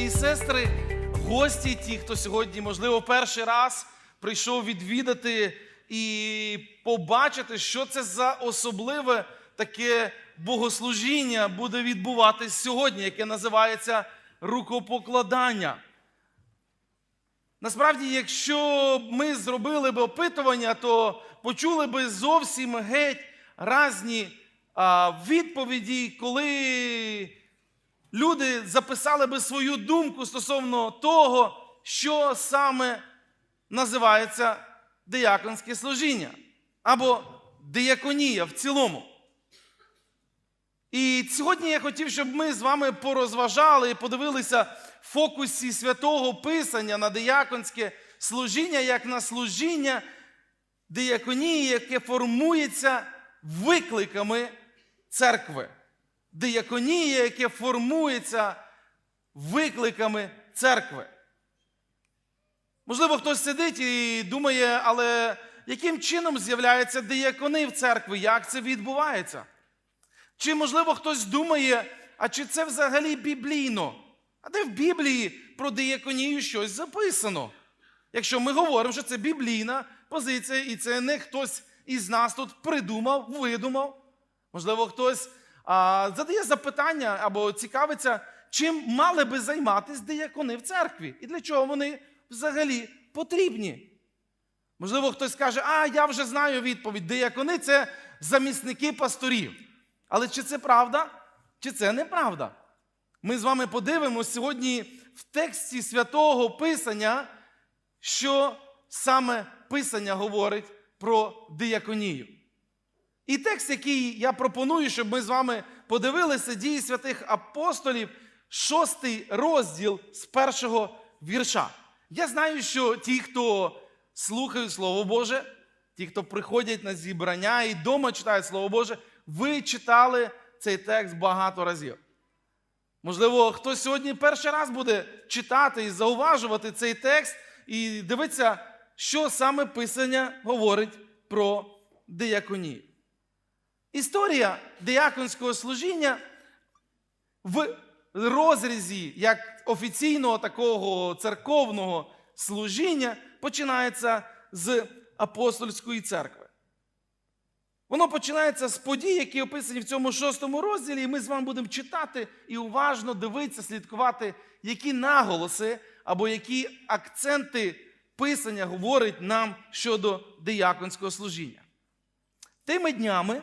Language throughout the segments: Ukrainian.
брати і сестри, гості, ті, хто сьогодні, можливо, перший раз прийшов відвідати і побачити, що це за особливе таке богослужіння буде відбуватись сьогодні, яке називається рукопокладання. Насправді, якщо ми зробили б опитування, то почули б зовсім геть різні а, відповіді, коли люди записали би свою думку стосовно того, що саме називається дияконське служіння або дияконія в цілому. І сьогодні я хотів, щоб ми з вами порозважали і подивилися в фокусі святого Писання на дияконське служіння, як на служіння дияконії, яке формується викликами церкви. Дияконія, яке формується викликами церкви. Можливо, хтось сидить і думає, але яким чином з'являються диякони в церкві? Як це відбувається? Чи, можливо, хтось думає, а чи це взагалі біблійно? А де в Біблії про дияконію щось записано? Якщо ми говоримо, що це біблійна позиція, і це не хтось із нас тут придумав, видумав. Можливо, хтось задає запитання або цікавиться, чим мали би займатися диякони в церкві і для чого вони взагалі потрібні. Можливо, хтось скаже, а я вже знаю відповідь, диякони це замісники пасторів. Але чи це правда, чи це неправда? Ми з вами подивимося сьогодні в тексті святого Писання, що саме Писання говорить про дияконію. І текст, який я пропоную, щоб ми з вами подивилися, дії святих апостолів, шостий розділ з першого вірша. Я знаю, що ті, хто слухають Слово Боже, ті, хто приходять на зібрання і вдома читають Слово Боже, ви читали цей текст багато разів. Можливо, хтось сьогодні перший раз буде читати і зауважувати цей текст і дивитися, що саме Писання говорить про дияконію. Історія дияконського служіння в розрізі як офіційного такого церковного служіння починається з апостольської церкви. Воно починається з подій, які описані в цьому шостому розділі, і ми з вами будемо читати і уважно дивитися, слідкувати, які наголоси або які акценти Писання говорить нам щодо дияконського служіння. Тими днями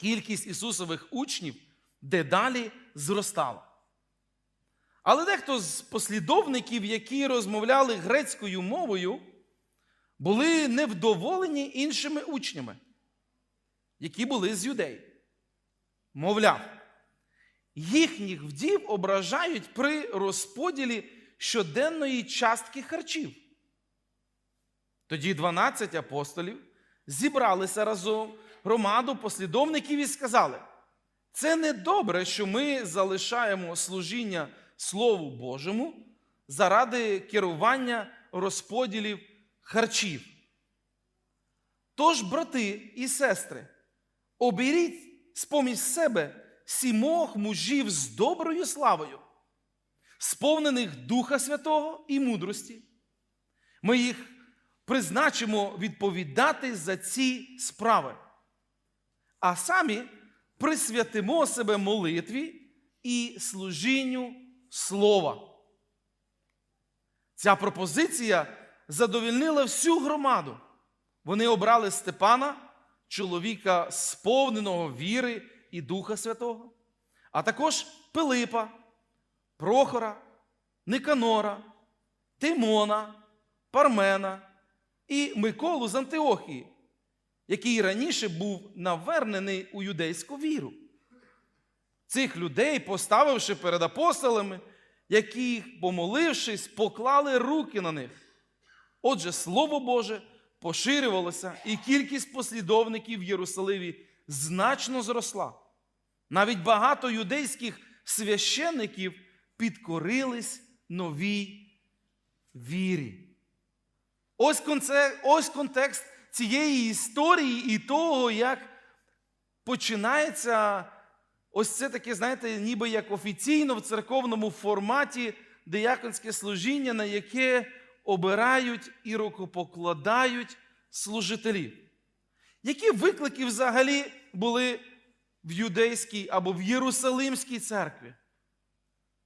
кількість Ісусових учнів дедалі зростала. Але дехто з послідовників, які розмовляли грецькою мовою, були невдоволені іншими учнями, які були з юдей. Мовляв, їхніх вдів ображають при розподілі щоденної частки харчів. Тоді 12 апостолів зібралися разом громаду послідовників і сказали: це не добре, що ми залишаємо служіння Слову Божому заради керування розподілів харчів. Тож, брати і сестри, оберіть з себе сімох мужів з доброю славою, сповнених Духа Святого і мудрості. Ми їх призначимо відповідати за ці справи, а самі присвятимо себе молитві і служінню слова. Ця пропозиція задовільнила всю громаду. Вони обрали Степана, чоловіка сповненого віри і Духа Святого, а також Пилипа, Прохора, Никанора, Тимона, Пармена і Миколу з Антиохії, який раніше був навернений у юдейську віру. Цих людей, поставивши перед апостолами, які, помолившись, поклали руки на них. Отже, Слово Боже поширювалося, і кількість послідовників в Єрусалимі значно зросла. Навіть багато юдейських священників підкорились новій вірі. Ось, контекст цієї історії і того, як починається ось це таке, знаєте, ніби як офіційно в церковному форматі дияконське служіння, на яке обирають і рукопокладають служителів. Які виклики взагалі були в юдейській або в Єрусалимській церкві?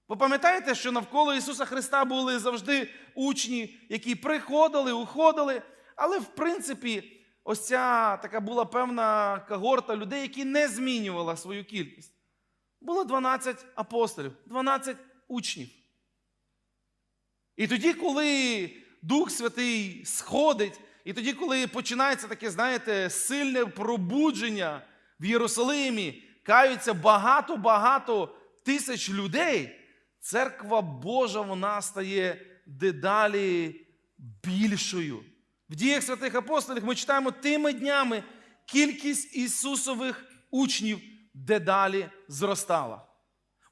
Ви пам'ятаєте, що навколо Ісуса Христа були завжди учні, які приходили, уходили, але в принципі, ось ця така була певна когорта людей, які не змінювала свою кількість. Було 12 апостолів, 12 учнів. І тоді, коли Дух Святий сходить, і тоді, коли починається таке, знаєте, сильне пробудження в Єрусалимі, каються багато-багато тисяч людей, церква Божа вона стає дедалі більшою. В діях святих апостолів ми читаємо тими днями кількість Ісусових учнів дедалі зростала.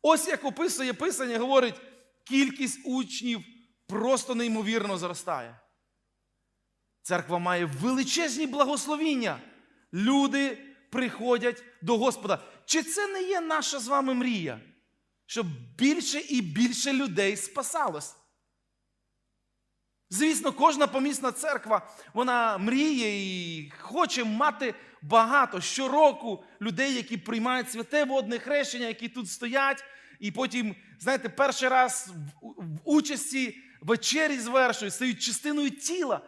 Ось як описує Писання, говорить, кількість учнів просто неймовірно зростає. Церква має величезні благословіння. Люди приходять до Господа. Чи це не є наша з вами мрія? Щоб більше і більше людей спасалось? Звісно, кожна помісна церква вона мріє і хоче мати багато щороку людей, які приймають святе водне хрещення, які тут стоять, і потім, знаєте, перший раз в, участі вечері звершують, стають частиною тіла.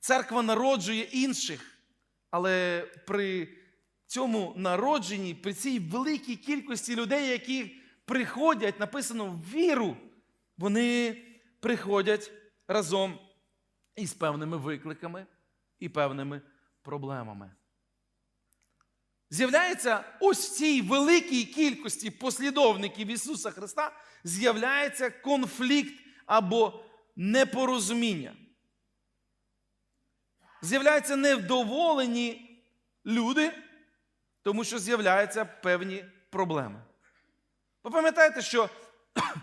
Церква народжує інших. Але при цьому народженні, при цій великій кількості людей, які приходять, написано в віру, вони приходять разом із певними викликами і певними проблемами. З'являється ось в цій великій кількості послідовників Ісуса Христа, з'являється конфлікт або непорозуміння. З'являються невдоволені люди, тому що з'являються певні проблеми. Ви пам'ятаєте, що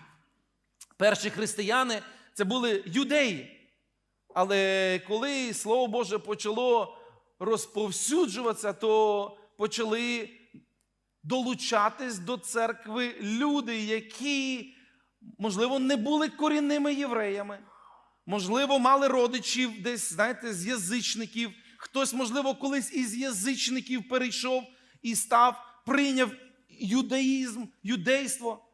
перші християни це були юдеї. Але коли Слово Боже почало розповсюджуватися, то почали долучатись до церкви люди, які, можливо, не були корінними євреями, можливо, мали родичів десь, знаєте, з язичників. Хтось, можливо, колись із язичників перейшов і став, прийняв юдаїзм, юдейство.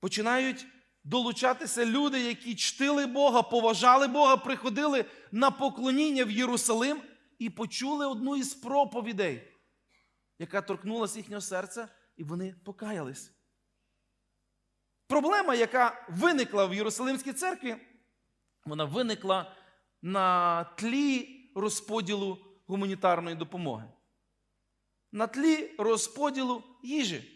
Починають долучатися люди, які чтили Бога, поважали Бога, приходили на поклоніння в Єрусалим і почули одну із проповідей, яка торкнулася їхнього серця, і вони покаялись. Проблема, яка виникла в Єрусалимській церкві, вона виникла на тлі розподілу гуманітарної допомоги. На тлі розподілу їжі.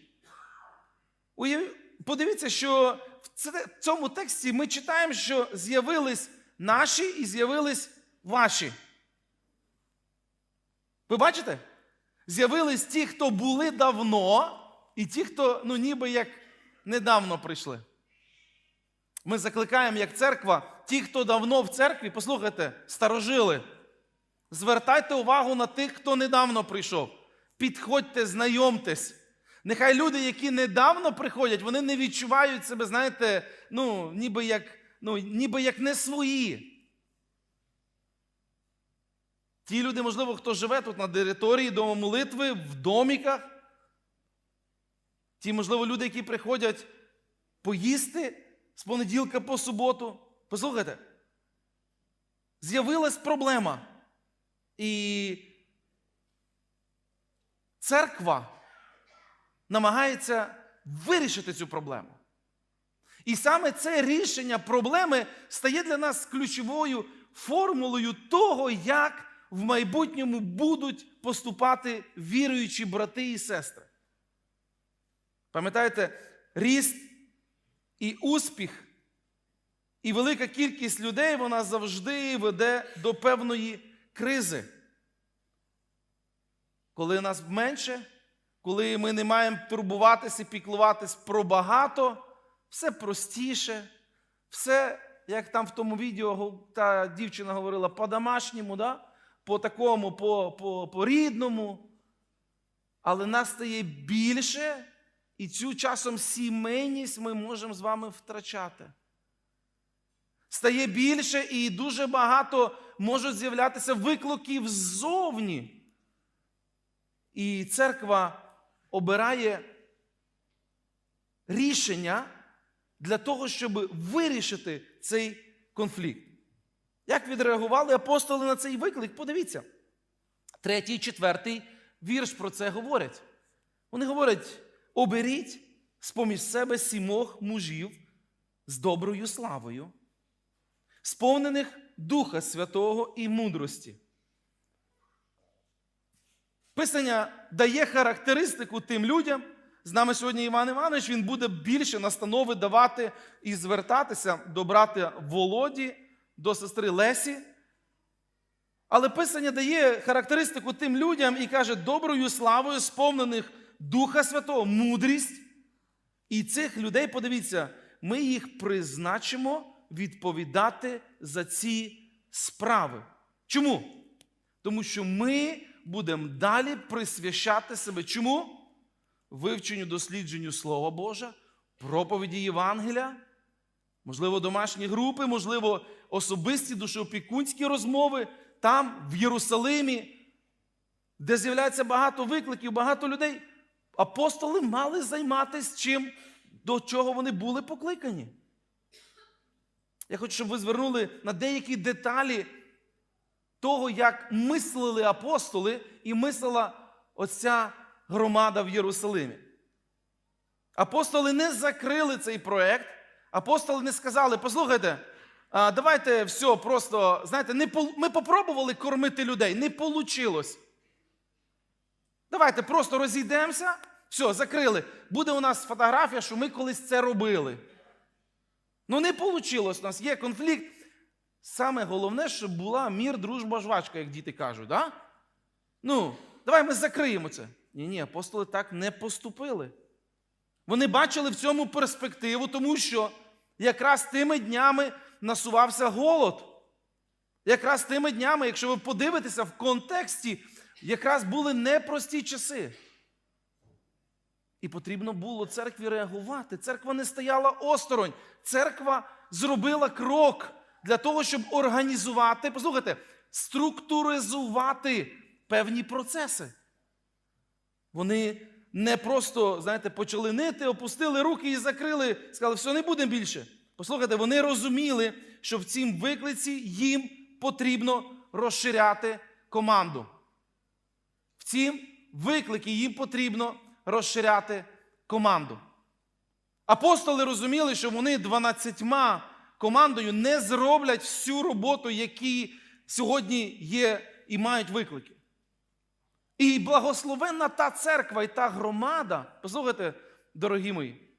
Подивіться, що в цьому тексті ми читаємо, що з'явились наші і з'явились ваші. Ви бачите? З'явились ті, хто були давно, і ті, хто, ну, ніби як недавно прийшли. Ми закликаємо як церква, ті, хто давно в церкві, послухайте, старожили. Звертайте увагу на тих, хто недавно прийшов. Підходьте, знайомтесь. Нехай люди, які недавно приходять, вони не відчувають себе, знаєте, ну, ніби як ну, ніби як не свої. Ті люди, можливо, хто живе тут на території дому молитви, в доміках. Ті, можливо, люди, які приходять поїсти з понеділка по суботу. Послухайте, з'явилась проблема. І церква намагається вирішити цю проблему. І саме це рішення проблеми стає для нас ключовою формулою того, як в майбутньому будуть поступати віруючі брати і сестри. Пам'ятаєте, ріст і успіх, і велика кількість людей вона завжди веде до певної кризи. Коли нас менше, коли ми не маємо турбуватися, і піклуватись про багато, все простіше, все, як там в тому відео та дівчина говорила, по-домашньому, да? по такому, по, по, по рідному. але нас стає більше, і цю часом сімейність ми можемо з вами втрачати. Стає більше і дуже багато можуть з'являтися викликів ззовні. І церква обирає рішення для того, щоб вирішити цей конфлікт. Як відреагували апостоли на цей виклик? Подивіться. Третій четвертий вірш про це говорять. Вони говорять: оберіть з-поміж себе сімох мужів з доброю славою, сповнених Духа Святого і мудрості. Писання дає характеристику тим людям. З нами сьогодні Іван Іванович, він буде більше настанови давати і звертатися до брата Володі, до сестри Лесі. Але Писання дає характеристику тим людям і каже, доброю славою, сповнених Духа Святого, мудрість. І цих людей, подивіться, ми їх призначимо відповідати за ці справи. Чому? Тому що ми будемо далі присвящати себе. Чому? Вивченню, дослідженню Слова Божа, проповіді Євангелія, можливо, домашні групи, можливо, особисті душеопікунські розмови там, в Єрусалимі, де з'являється багато викликів, багато людей. Апостоли мали займатися чим, до чого вони були покликані. Я хочу, щоб ви звернули на деякі деталі того, як мислили апостоли і мислила оця громада в Єрусалимі. Апостоли не закрили цей проект. Апостоли не сказали: послухайте, давайте все просто, знаєте, не ми попробували кормити людей, не вийшло. Давайте просто розійдемося, все, закрили. Буде у нас фотографія, що ми колись це робили. Ну, не вийшло. У нас є конфлікт. Саме головне, щоб була мір, дружба, жвачка, як діти кажуть. Да? Ну, давай ми закриємо це. Ні, ні, апостоли так не поступили. Вони бачили в цьому перспективу, тому що якраз тими днями насувався голод. Якраз тими днями, якщо ви подивитеся в контексті, якраз були непрості часи. І потрібно було церкві реагувати. Церква не стояла осторонь. Церква зробила крок для того, щоб організувати, послухайте, структуризувати певні процеси. Вони не просто, знаєте, почали нити, опустили руки і закрили, сказали, все, не будемо більше. Послухайте, вони розуміли, що в цім виклиці їм потрібно розширяти команду. В цім викликі їм потрібно розширяти команду. Апостоли розуміли, що вони 12 командою не зроблять всю роботу, які сьогодні є і мають виклики. І благословенна та церква і та громада, послухайте, дорогі мої,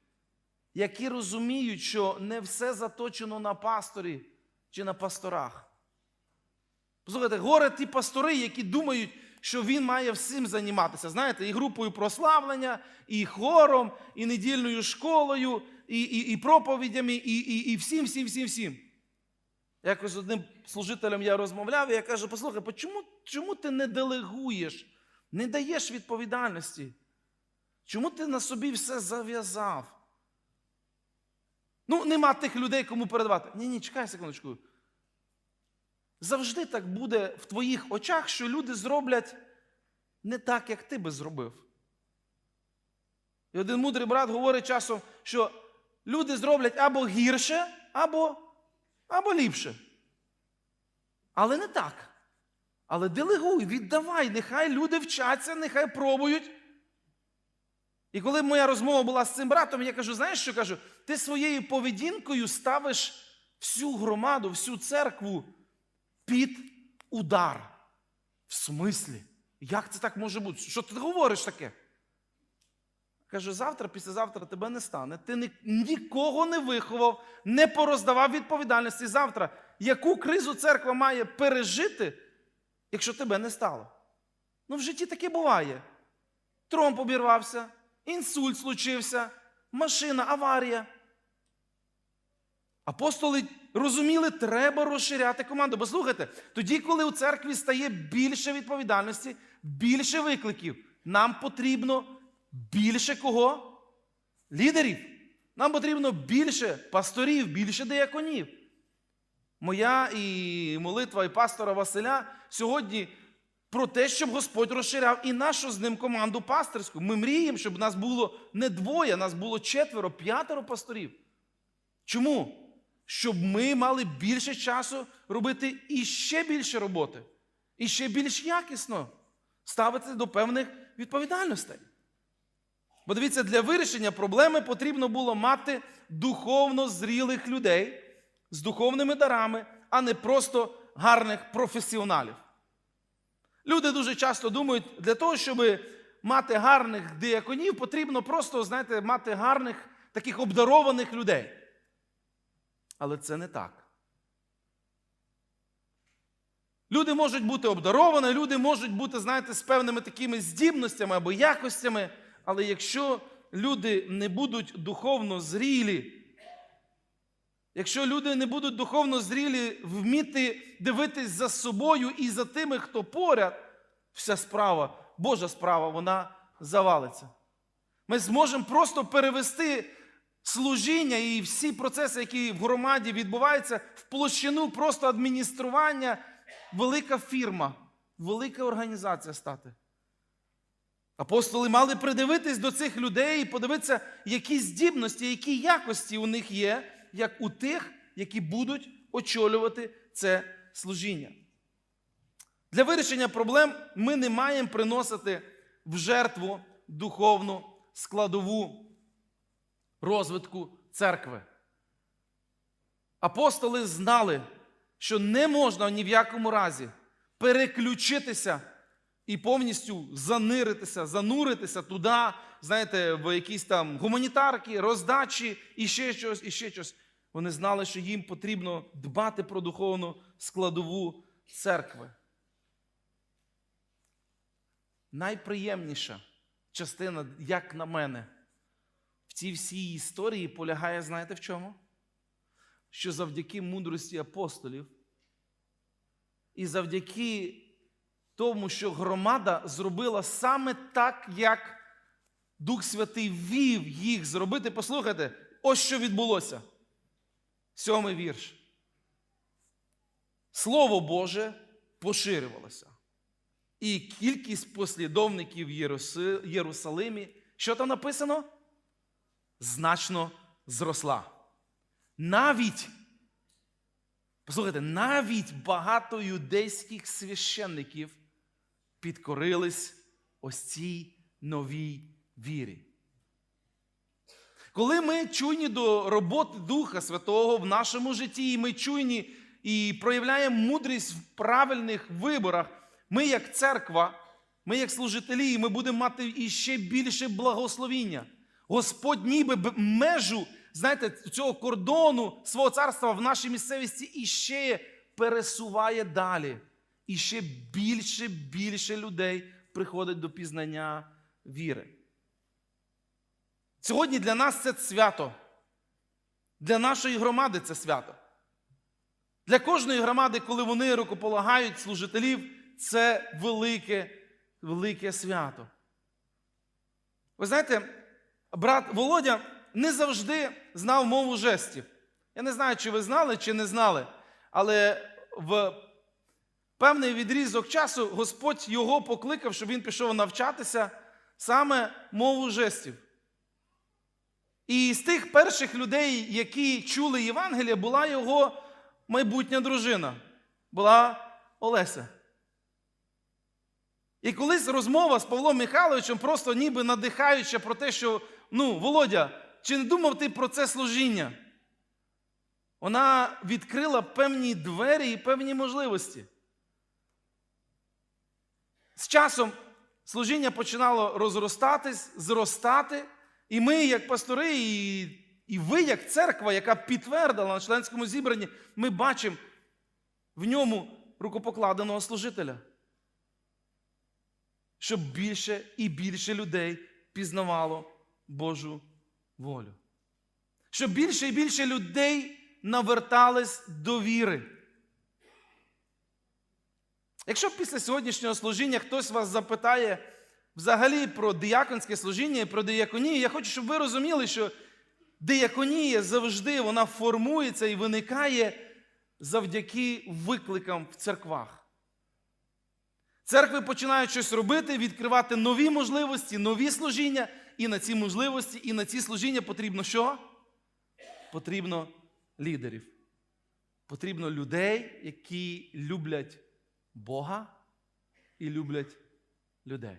які розуміють, що не все заточено на пасторі чи на пасторах. Послухайте, горе ті пастори, які думають, що він має всім займатися. Знаєте, і групою прославлення, і хором, і недільною школою, і і, і проповідями, і і, і всім, всім, всім, всім. Якось одним служителем я розмовляв, і я кажу: послухай, чому, чому ти не делегуєш, не даєш відповідальності? Чому ти на собі все зав'язав? Ну, нема тих людей, кому передавати. Ні, ні, чекай секундочку. Завжди так буде в твоїх очах, що люди зроблять не так, як ти би зробив. І один мудрий брат говорить часом, що люди зроблять або гірше, або, або ліпше. Але не так. Але делегуй, віддавай, нехай люди вчаться, нехай пробують. І коли моя розмова була з цим братом, я кажу: знаєш що кажу? Ти своєю поведінкою ставиш всю громаду, всю церкву під удар. В смислі? Як це так може бути? Що ти говориш таке? Каже, завтра, післязавтра тебе не стане. Ти ні, нікого не виховав, не пороздавав відповідальності. Завтра, яку кризу церква має пережити, якщо тебе не стало? Ну, в житті таке буває. Тромб обірвався, інсульт случився, машина, аварія. Апостоли розуміли, треба розширяти команду. Бо слухайте, тоді, коли у церкві стає більше відповідальності, більше викликів, нам потрібно більше кого? Лідерів. Нам потрібно більше пасторів, більше деяконів. Моя і молитва, і пастора Василя сьогодні про те, щоб Господь розширяв і нашу з ним команду пастирську. Ми мріємо, щоб нас було не двоє, нас було четверо, п'ятеро пасторів. Чому? Щоб ми мали більше часу робити іще більше роботи, і ще більш якісно ставити до певних відповідальностей. Бо дивіться, для вирішення проблеми потрібно було мати духовно зрілих людей з духовними дарами, а не просто гарних професіоналів. Люди дуже часто думають, для того, щоб мати гарних дияконів, потрібно просто, знаєте, мати гарних таких обдарованих людей. Але це не так. Люди можуть бути обдаровані, люди можуть бути, знаєте, з певними такими здібностями або якостями, але якщо люди не будуть духовно зрілі, якщо люди не будуть духовно зрілі вміти дивитись за собою і за тими, хто поряд, вся справа, Божа справа, вона завалиться. Ми зможемо просто перевести служіння і всі процеси, які в громаді відбуваються, в площину просто адміністрування, велика фірма, велика організація стати. Апостоли мали придивитись до цих людей і подивитися, які здібності, які якості у них є, як у тих, які будуть очолювати це служіння. Для вирішення проблем ми не маємо приносити в жертву духовну складову розвитку церкви. Апостоли знали, що не можна ні в якому разі переключитися і повністю заниритися, зануритися туди, знаєте, в якісь там гуманітарки, роздачі і ще щось, і ще щось. Вони знали, що їм потрібно дбати про духовну складову церкви. Найприємніша частина, як на мене, в цій всій історії полягає, знаєте в чому? Що завдяки мудрості апостолів і завдяки тому, що громада зробила саме так, як Дух Святий вів їх зробити. Послухайте, ось що відбулося. Сьомий вірш. Слово Боже поширювалося. І кількість послідовників в Єрусалимі, що там написано? Значно зросла. Навіть, послухайте, навіть багато юдейських священників підкорились ось цій новій вірі. Коли ми чуйні до роботи Духа Святого в нашому житті, і ми чуйні і проявляємо мудрість в правильних виборах, ми, як церква, ми, як служителі, ми будемо мати іще більше благословіння. Господь ніби межу, знаєте, цього кордону свого царства в нашій місцевості іще пересуває далі. І ще більше, більше людей приходить до пізнання віри. Сьогодні для нас це свято. Для нашої громади це свято. Для кожної громади, коли вони рукополагають служителів, це велике, велике свято. Ви знаєте, брат Володя не завжди знав мову жестів. Я не знаю, чи ви знали, чи не знали, але в певний відрізок часу Господь його покликав, щоб він пішов навчатися саме мову жестів. І з тих перших людей, які чули Євангелія, була його майбутня дружина, була Олеся. І колись розмова з Павлом Михайловичем просто ніби надихаюча про те, що ну, Володя, чи не думав ти про це служіння? Вона відкрила певні двері і певні можливості. З часом служіння починало розростатись, зростати, і ми, як пастори, і, і ви, як церква, яка підтвердила на членському зібранні, ми бачимо в ньому рукопокладеного служителя. Щоб більше і більше людей пізнавало Божу волю. Щоб більше і більше людей навертались до віри. Якщо після сьогоднішнього служіння хтось вас запитає, взагалі про дияконське служіння і про дияконію, я хочу, щоб ви розуміли, що дияконія завжди вона формується і виникає завдяки викликам в церквах. Церкви починають щось робити, відкривати нові можливості, нові служіння, і на ці можливості, і на ці служіння потрібно що? Потрібно лідерів. Потрібно людей, які люблять Бога і люблять людей,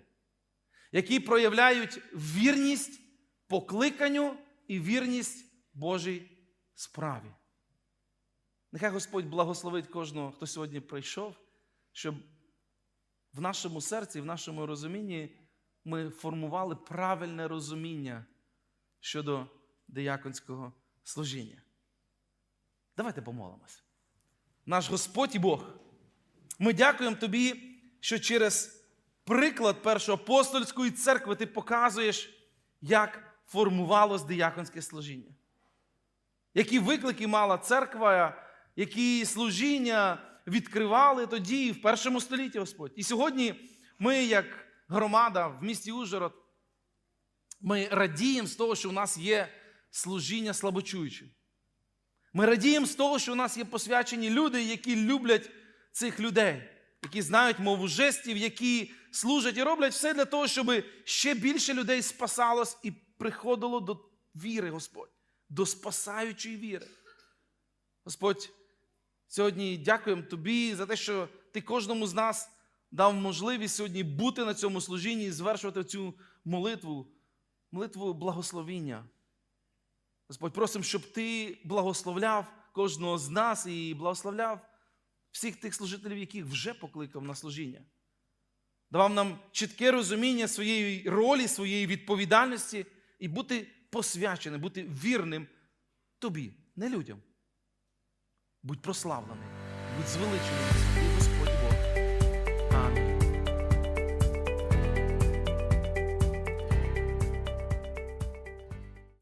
які проявляють вірність покликанню і вірність Божій справі. Нехай Господь благословить кожного, хто сьогодні прийшов, щоб в нашому серці, в нашому розумінні ми формували правильне розуміння щодо дияконського служіння. Давайте помолимось. Наш Господь і Бог, ми дякуємо Тобі, що через приклад першоапостольської церкви ти показуєш, як формувалось дияконське служіння. Які виклики мала церква, які служіння відкривали тоді, в першому столітті Господь. І сьогодні ми, як громада в місті Ужгород, ми радіємо з того, що у нас є служіння слабочуючим. Ми радіємо з того, що у нас є посвячені люди, які люблять цих людей, які знають мову жестів, які служать і роблять все для того, щоб ще більше людей спасалось і приходило до віри, Господь, до спасаючої віри. Господь, сьогодні дякуємо Тобі за те, що Ти кожному з нас дав можливість сьогодні бути на цьому служінні і звершувати цю молитву, молитву благословіння. Господь, просимо, щоб Ти благословляв кожного з нас і благословляв всіх тих служителів, яких вже покликав на служіння. Давав нам чітке розуміння своєї ролі, своєї відповідальності і бути посвяченим, бути вірним тобі, не людям. Будь прославлений, будь. Амінь.